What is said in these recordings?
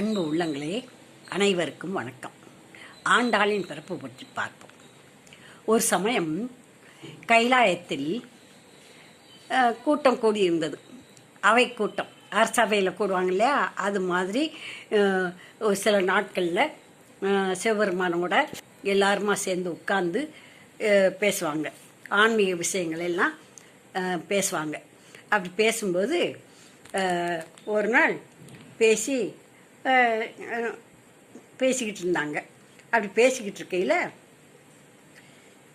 அன்பு உள்ளங்களே அனைவருக்கும் வணக்கம். ஆண்டாளின் பிறப்பு பற்றி பார்ப்போம். ஒரு சமயம் கைலாயத்தில் கூட்டம் கூடியிருந்தது. அவை கூட்டம். அரசவையில் கூடுவாங்க இல்லையா? அது மாதிரி ஒரு சில நாட்களில் சிவபெருமானோட எல்லாருமா சேர்ந்து உட்கார்ந்து பேசுவாங்க. ஆன்மீக விஷயங்கள் எல்லாம் பேசுவாங்க. அப்படி பேசும்போது ஒரு நாள் பேசி பேசிக்கிட்டு இருந்தாங்க அப்படி பேசிக்கிட்டு இருக்கையில்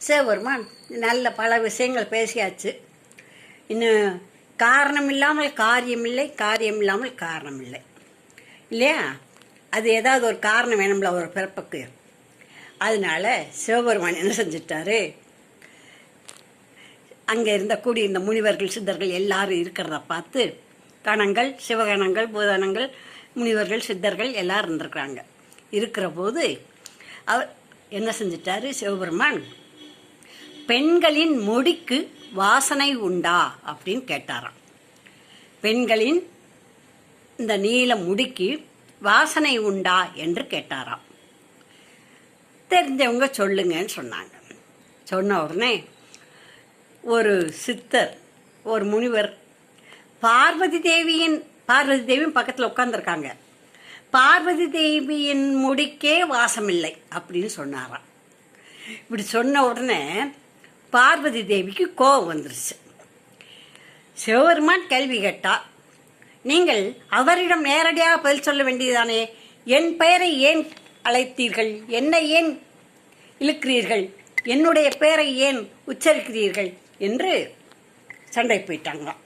சிவபெருமான் நல்ல பல விஷயங்கள் பேசியாச்சு. இன்னும் காரணம் இல்லாமல் காரியமில்லை காரியம் இல்லாமல் காரணம் இல்லை இல்லையா? அது ஏதாவது ஒரு காரணம் வேணும்ல ஒரு பிறப்புக்கு. அதனால சிவபெருமான் என்ன செஞ்சிட்டாரு? அங்கே இருந்த கூடியிருந்த முனிவர்கள் சித்தர்கள் எல்லாரும் இருக்கிறத பார்த்து கணங்கள் சிவகணங்கள் பூதனங்கள் முனிவர்கள் சித்தர்கள் எல்லாரும் இருந்திருக்கிறாங்க. இருக்கிற போது அவர் என்ன செஞ்சிட்டாரு? சிவபெருமான் பெண்களின் முடிக்கு வாசனை உண்டா? அப்படின்னு கேட்டாராம். பெண்களின் இந்த நீல முடிக்கு வாசனை உண்டா? என்று கேட்டாராம். தெரிஞ்சவங்க சொல்லுங்கன்னு சொன்னாங்க. சொன்ன உடனே ஒரு சித்தர் ஒரு முனிவர் பார்வதி தேவியின் பார்வதி தேவியும் பக்கத்தில் உட்காந்துருக்காங்க பார்வதி தேவியின் முடிக்கே வாசமில்லை அப்படின்னு சொன்னாராம். இப்படி சொன்ன உடனே பார்வதி தேவிக்கு கோபம் வந்துருச்சு. சிவபெருமான் கேள்வி கேட்டா நீங்கள் அவரிடம் நேரடியாக பதில் சொல்ல வேண்டியதானே என் பெயரை ஏன் அழைத்தீர்கள்? என்னை ஏன் இழுக்கிறீர்கள்? என்னுடைய பெயரை ஏன் உச்சரிக்கிறீர்கள்? என்று சண்டை போயிட்டாங்களாம்.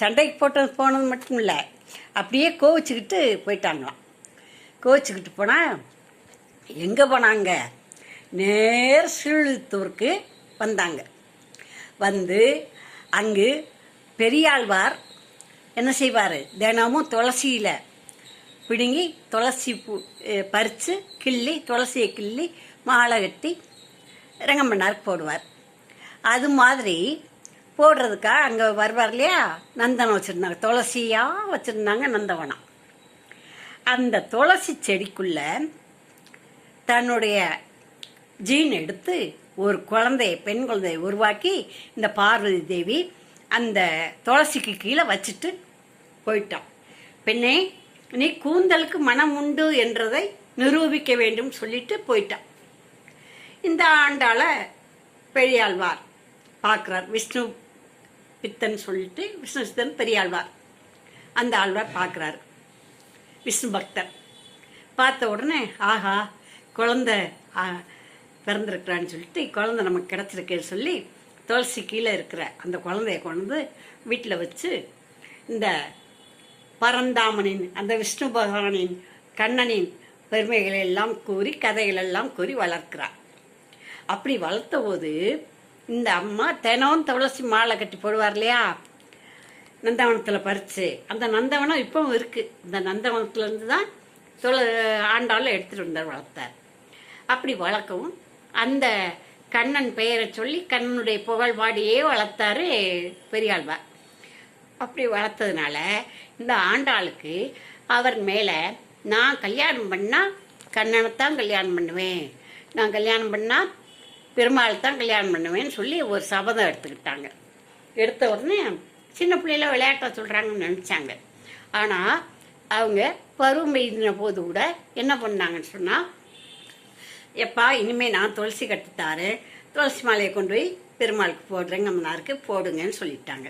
சண்டைக்கு போட்டது போனது மட்டும் இல்லை அப்படியே கோவிச்சுக்கிட்டு போயிட்டாங்களாம். கோவிச்சுக்கிட்டு போனால் எங்கே போனாங்க? நேர் ஸ்ரீவில்லிபுத்தூருக்கு வந்தாங்க. வந்து அங்கு பெரியாழ்வார் என்ன செய்வார்? தினமும் துளசியில் பிடுங்கி துளசி பூ பறித்து கிள்ளி துளசியை கிள்ளி மாலை கட்டி ரங்கம்மன்னாருக்கு போடுவார். அது மாதிரி போடுறதுக்காக அங்கே வருவார் இல்லையா? நந்தனம் வச்சுருந்தாங்க. துளசியாக வச்சுருந்தாங்க நந்தவனம். அந்த துளசி செடிக்குள்ள தன்னுடைய ஜீன் எடுத்து ஒரு குழந்தைய பெண் குழந்தையை உருவாக்கி இந்த பார்வதி தேவி அந்த துளசிக்கு கீழே வச்சுட்டு போயிட்டான். பெண்ணே நீ கூந்தலுக்கு மனம் உண்டு என்றதை நிரூபிக்க வேண்டும் சொல்லிட்டு போயிட்டான். இந்த ஆண்டால பெரியாழ்வார் பார்க்குறார். விஷ்ணு பித்தன் சொல்லிட்டு விஷ்ணு சித்தன் பெரியாழ்வார். அந்த ஆழ்வார் பார்க்குறாரு. விஷ்ணு பக்தர். பார்த்த உடனே ஆஹா குழந்த ஆ, பிறந்திருக்கிறான்னு சொல்லிட்டு குழந்தை நமக்கு கிடச்சிருக்கேன்னு சொல்லி துளசி கீழே இருக்கிற அந்த குழந்தைய கொண்டு வீட்டில் வச்சு இந்த பரந்தாமனின் அந்த விஷ்ணு பகவானின் கண்ணனின் பெருமைகளை எல்லாம் கூறி கதைகளெல்லாம் கூறி வளர்க்கிறார். அப்படி வளர்த்த போது இந்த அம்மா தினம் துளசி மாலை கட்டி போடுவார் இல்லையா நந்தவனத்தில் பறித்து அந்த நந்தவனம் இப்பவும் இருக்குது இந்த நந்தவனத்துலேருந்து தான் துள ஆண்டாலும் எடுத்துகிட்டு வந்தார் வளர்த்தார். அப்படி வளர்க்கவும் அந்த கண்ணன் பெயரை சொல்லி கண்ணனுடைய புகழ் பாடியே வளர்த்தாரு பெரியாழ்வார். அப்படி வளர்த்ததுனால இந்த ஆண்டாளுக்கு அவர் மேலே நான் கல்யாணம் பண்ணால் கண்ணனைத்தான் கல்யாணம் பண்ணுவேன். நான் கல்யாணம் பண்ணால் பெருமாள் தான் கல்யாணம் பண்ணுவேன்னு சொல்லி ஒரு சபதம் எடுத்துக்கிட்டாங்க. எடுத்த உடனே சின்ன பிள்ளையில விளையாட்ட சொல்கிறாங்கன்னு நினச்சாங்க. ஆனால் அவங்க பருவம் எய்தின போது கூட என்ன பண்ணாங்கன்னு சொன்னால் எப்பா இனிமேல் நான் துளசி கட்டுத்தாரு துளசி மாலையை கொண்டு போய் பெருமாளுக்கு போடுறேங்க அம்மனாருக்கு போடுங்கன்னு சொல்லிட்டாங்க.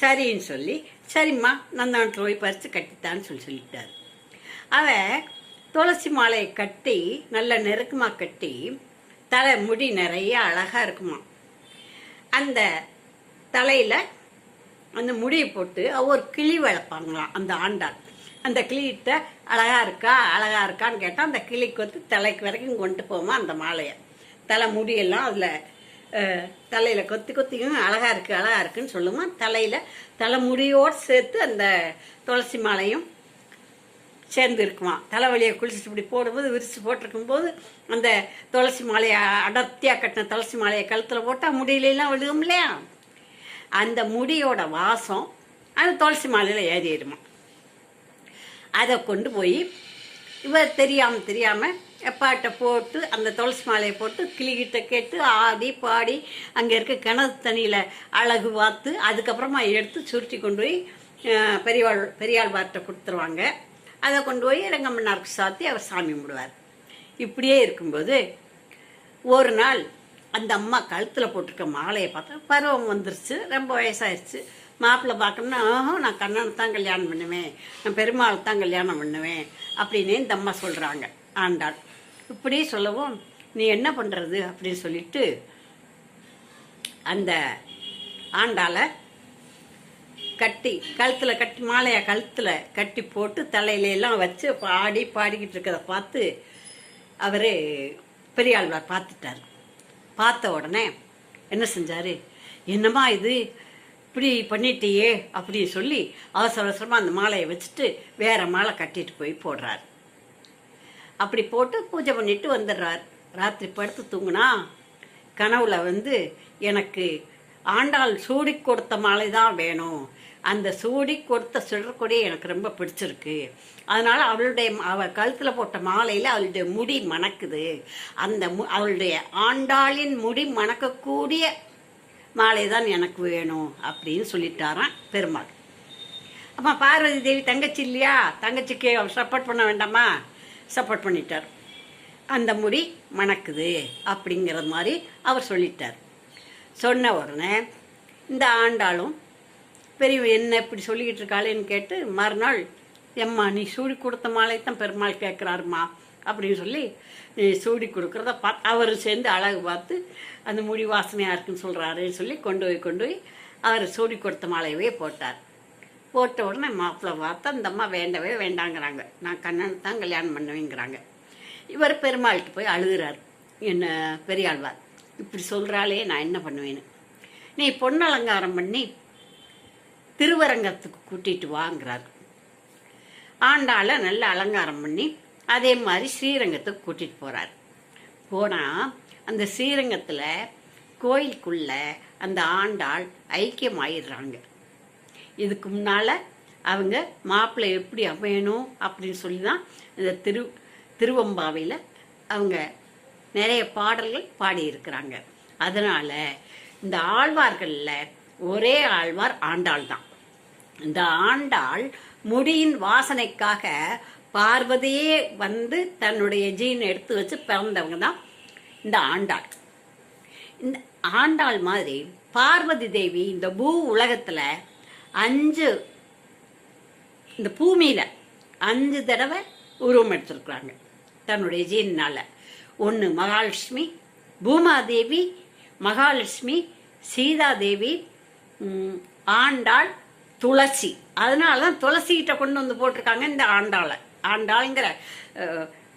சரின்னு சொல்லி சரிம்மா நந்தவனத்தில் போய் பறித்து கட்டித்தான்னு சொல்லி சொல்லிட்டாரு. அவன் துளசி மாலையை கட்டி நல்ல நெருக்கமாக கட்டி தலை முடி நிறைய அழகாக இருக்குமா? அந்த தலையில் அந்த முடியை போட்டு ஒரு கிளி வளர்ப்பாங்களாம் அந்த ஆண்டாள். அந்த கிளிகிட்ட அழகா இருக்கா அழகா இருக்கான்னு கேட்டால் அந்த கிளிக்கு வந்து தலைக்கு வரைக்கும் கொண்டு போமா அந்த மாலையை. தலை முடியெல்லாம் அதில் தலையில் கொத்தி கொத்தியும் அழகா இருக்கு அழகா இருக்குன்னு சொல்லுமா. தலையில் தலை முடியோடு சேர்த்து அந்த துளசி மாலையும் சேர்ந்து இருக்குமா தலைவலியை குளிச்சுட்டு இப்படி போடும்போது விரிச்சு போட்டிருக்கும் போது அந்த துளசி மாலையை அடர்த்தியாக கட்டின துளசி மாலையை கழுத்தில் போட்டால் முடியலாம் விழுகும் இல்லையா? அந்த முடியோட வாசம் அந்த துளசி மாலையில் ஏறிடுமா. அதை கொண்டு போய் இவர் தெரியாமல் தெரியாமல் எப்பாட்ட போட்டு அந்த துளசி மாலையை போட்டு கிளிகிட்ட கேட்டு ஆடி பாடி அங்கே இருக்க கிணறு தண்ணியில் அழகு பார்த்து அதுக்கப்புறமா எடுத்து சுருட்டி கொண்டு போய் பெரியாள் பெரியவாள் பெரியாழ்வார்கிட்ட கொடுத்துருவாங்க. அதை கொண்டு போய் ரங்கம்மன்னாருக்கு சாத்தி அவர் சாமி கும்பிடுவார். இப்படியே இருக்கும்போது ஒரு நாள் அந்த அம்மா கழுத்தில் போட்டிருக்க மாலையை பார்த்தா பருவம் வந்துருச்சு ரொம்ப வயசாயிருச்சு. மாப்பிள்ளை பார்க்கணும்னா ஆஹோ நான் கண்ணனை தான் கல்யாணம் பண்ணுவேன். நான் பெருமாள் தான் கல்யாணம் பண்ணுவேன். அப்படின்னு இந்த அம்மா சொல்கிறாங்க ஆண்டாள். இப்படி சொல்லவும் நீ என்ன பண்ணுறது அப்படின்னு சொல்லிட்டு அந்த ஆண்டாளை கட்டி கழுத்தில் கட்டி மாலையை கழுத்தில் கட்டி போட்டு தலையில எல்லாம் வச்சு பாடி பாடிக்கிட்டு இருக்கிறத பார்த்து அவர் பெரியாழ்வார் பார்த்துட்டார். பார்த்த உடனே என்ன செஞ்சார்? என்னம்மா இது? இப்படி பண்ணிட்டியே அப்படின்னு சொல்லி அவசர அவசரமாக அந்த மாலையை வச்சுட்டு வேற மாலை கட்டிட்டு போய் போடுறார். அப்படி போட்டு பூஜை பண்ணிட்டு வந்துடுறார். ராத்திரி படுத்து தூங்குனா கனவுல வந்து எனக்கு ஆண்டாள் சூடி கொடுத்த மாலை தான் வேணும். அந்த சூடி கொடுத்த சுடற்கொடி எனக்கு ரொம்ப பிடிச்சிருக்கு. அதனால் அவளுடைய அவ கழுத்தில் போட்ட மாலையில் அவளுடைய முடி மணக்குது. அந்த மு அவளுடைய ஆண்டாளின் முடி மணக்கக்கூடிய மாலை தான் எனக்கு வேணும் அப்படின்னு சொல்லிட்டாராம் பெருமாள். அம்மா பார்வதி தேவி தங்கச்சி இல்லையா? தங்கச்சிக்கு அவர் சப்போர்ட் பண்ண வேண்டாமா? சப்போர்ட் பண்ணிட்டார். அந்த முடி மணக்குது அப்படிங்கிற மாதிரி அவர் சொல்லிட்டார். சொன்ன உடனே இந்த ஆண்டாளும் பெரிய என்ன இப்படி சொல்லிக்கிட்டு இருக்காளேன்னு கேட்டு மறுநாள் எம்மா நீ சூடி கொடுத்த மாலை தான் பெருமாள் கேட்குறாருமா? அப்படின்னு சொல்லி நீ சூடி கொடுக்குறத பார்த்து அவர் சேர்ந்து அழகு பார்த்து அந்த முடி வாசனையாக இருக்குன்னு சொல்கிறாருன்னு சொல்லி கொண்டு போய் கொண்டு போய் அவர் சூடி கொடுத்த மாலையவே போட்டார். போட்ட உடனே மாப்பிள்ளை பார்த்தா அந்த அம்மா வேண்டவே வேண்டாங்கிறாங்க. நான் கண்ணன் தான் கல்யாணம் பண்ணுவேங்கிறாங்க. இவர் பெருமாள்கிட்ட போய் அழுகிறார். என்ன பெரியாழ்வார் இப்படி சொல்கிறாளே நான் என்ன பண்ணுவேன்னு? நீ பொண்ணு அலங்காரம் பண்ணி திருவரங்கத்துக்கு கூட்டிட்டு வாங்கிறார். ஆண்டாளை நல்ல அலங்காரம் பண்ணி அதே மாதிரி ஸ்ரீரங்கத்துக்கு கூட்டிட்டு போறார். போனா அந்த ஸ்ரீரங்கத்துல கோயிலுக்குள்ள அந்த ஆண்டாள் ஐக்கியமாயிடுறாங்க. இதுக்கு முன்னால அவங்க மாப்பிள்ளை எப்படி அமையணும் அப்படின்னு சொல்லி தான் இந்த திரு திருவம்பாவையில் அவங்க நிறைய பாடல்கள் பாடியிருக்கிறாங்க. அதனால இந்த ஆழ்வார்களில் ஒரே ஆழ்வார் ஆண்டாள் தான் இந்த ஆண்டாள் முடியின் வாசனைக்காக பார்வதியே வந்து தன்னுடைய ஜீன் எடுத்து வச்சு பிறந்தவங்க தான் இந்த ஆண்டாள். இந்த ஆண்டாள் மாதிரி பார்வதி தேவி இந்த பூ உலகத்துல அஞ்சு இந்த பூமியில அஞ்சு தடவை உருவம் எடுத்திருக்கிறாங்க தன்னுடைய ஜீன்னால. ஒன்று மகாலட்சுமி பூமாதேவி மகாலட்சுமி சீதாதேவி ஆண்டாள் துளசி. அதனால தான் துளசிகிட்ட கொண்டு வந்து போட்டிருக்காங்க இந்த ஆண்டாளை. ஆண்டாளுங்கிற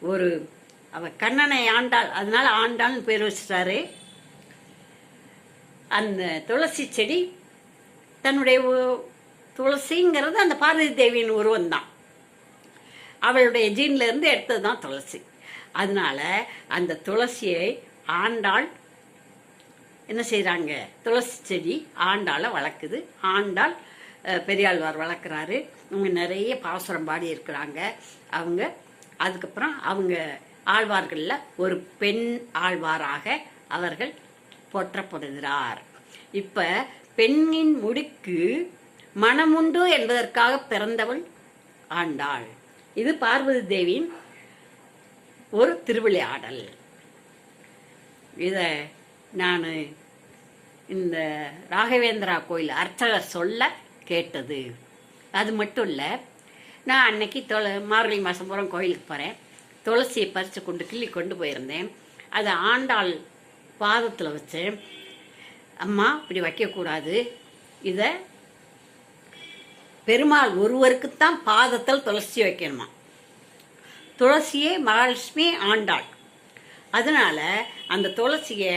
ஒரு அவ கண்ணனை ஆண்டாள். அதனால ஆண்டாள்னு பேர் வச்சிட்டாரு. அந்த துளசி செடி தன்னுடைய உ- துளசிங்கிறது அந்த பார்வதி தேவியின் உருவம் தான் அவளுடைய ஜீன்ல இருந்து எடுத்தது தான் துளசி. அதனால அந்த துளசியை ஆண்டாள் என்ன செய்கிறாங்க துளசி செடி ஆண்டாளை வளர்க்குது. ஆண்டாள் பெரியாழ்வார் வளர்க்குறாரு. இவங்க நிறைய பாசுரம் பாடி இருக்கிறாங்க அவங்க அதுக்கப்புறம் அவங்க ஆழ்வார்களில் ஒரு பெண் ஆழ்வாராக அவர்கள் போற்றப்படுகிறார். இப்போ பெண்ணின் முடிக்கு மனமுண்டு என்பதற்காக பிறந்தவள் ஆண்டாள். இது பார்வதி தேவியின் ஒரு திருவிளையாடல் இதை நான் இந்த ராகவேந்திரா கோயில் அர்ச்சகர் சொல்ல கேட்டது. அது மட்டும் இல்லை நான் அன்னைக்கு தொல மார்கழி மாதம் பூரா கோயிலுக்கு போகிறேன் துளசியை பறித்து கொண்டு கிள்ளி கொண்டு போயிருந்தேன். அதை ஆண்டாள் பாதத்தில் வச்சேன் அம்மா இப்படி வைக்கக்கூடாது. இதை பெருமாள் ஒருவருக்குத்தான் பாதத்தில் துளசி வைக்கணுமா? துளசியே மகாலட்சுமி ஆண்டாள். அதனால அந்த துளசியை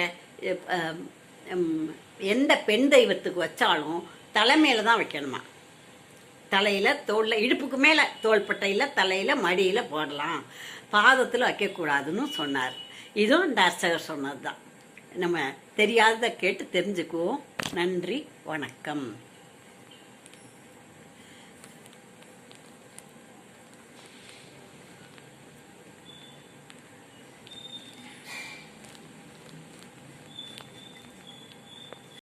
உம், எந்த பெண் தெய்வத்துக்கு வச்சாலும் தலைமையில தான் வைக்கணுமா? தலையில தோல்ல இடுப்புக்கு மேல தோள்பட்டையில தலையில மடியில போடலாம். பாதத்தில் வைக்கக்கூடாதுன்னு சொன்னார். இதுவும் இந்த அர்ச்சகர் சொன்னது தான் நம்ம தெரியாததை கேட்டு தெரிஞ்சுக்குவோம். நன்றி வணக்கம்.